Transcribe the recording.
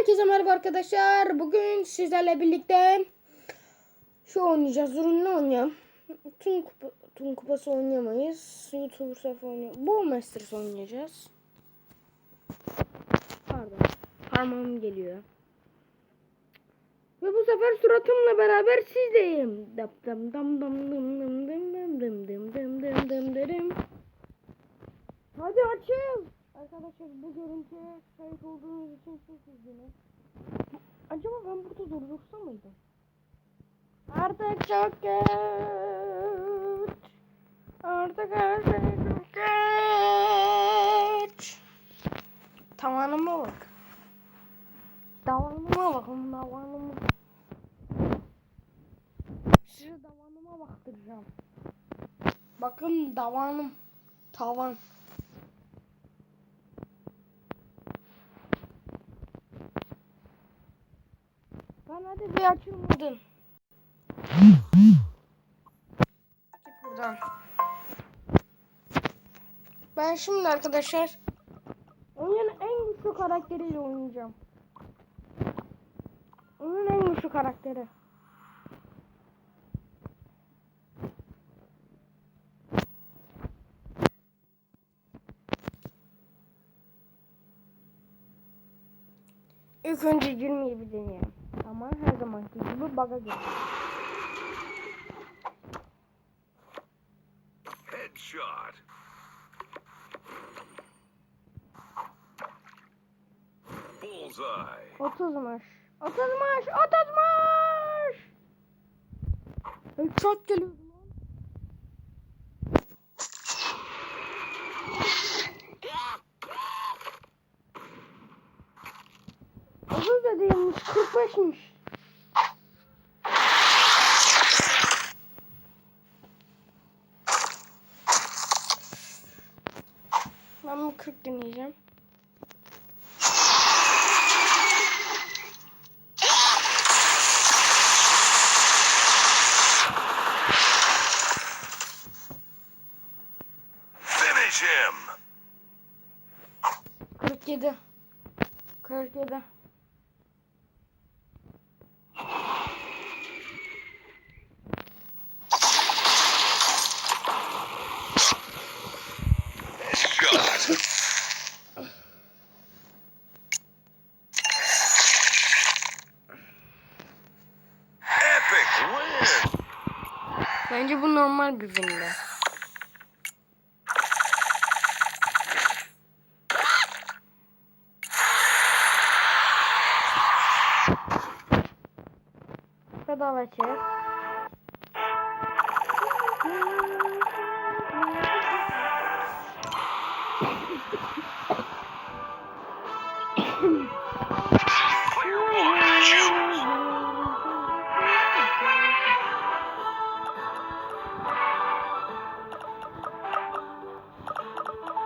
Herkese merhaba arkadaşlar. Bugün sizlerle birlikte şu oynayacağız. Ürünle oynayalım. Tüm, kupa, tüm kupası oynayamayız. YouTuber sayfa oynayalım. Bu Masters oynayacağız. Pardon. Parmağım geliyor. Ve bu sefer suratımla beraber sizdeyim. Dap dam dam dam dım dım dım dım dım dım dım dım dım dım. Hadi açıl. Arkadaşlar bu görüntüye sahip olduğunuz için çok üzgünüm. Acaba ben burada durdursa mıydım? Artık çok geç. Artık her şey çok geç. Tavanıma bak. Davanıma bakın davanıma. Size davanıma baktıracağım. Bakın davanım. Tavan. Hadi bir açılmadın. Git buradan. Ben şimdi arkadaşlar oyunun en güçlü karakteriyle oynayacağım. Oyunun en güçlü karakteri. İlk önce girmeyi bir deneyelim. Ama her zamanki gibi bug'a. Headshot. Bullseye. 30 maç. 30 maç. 30 maç. Headshot geliyor da değilmiş. 45'miş. Ben bu 40 deneyeceğim. Finish him. 47. 47. Bence bu normal bir villa. Kadal açık. you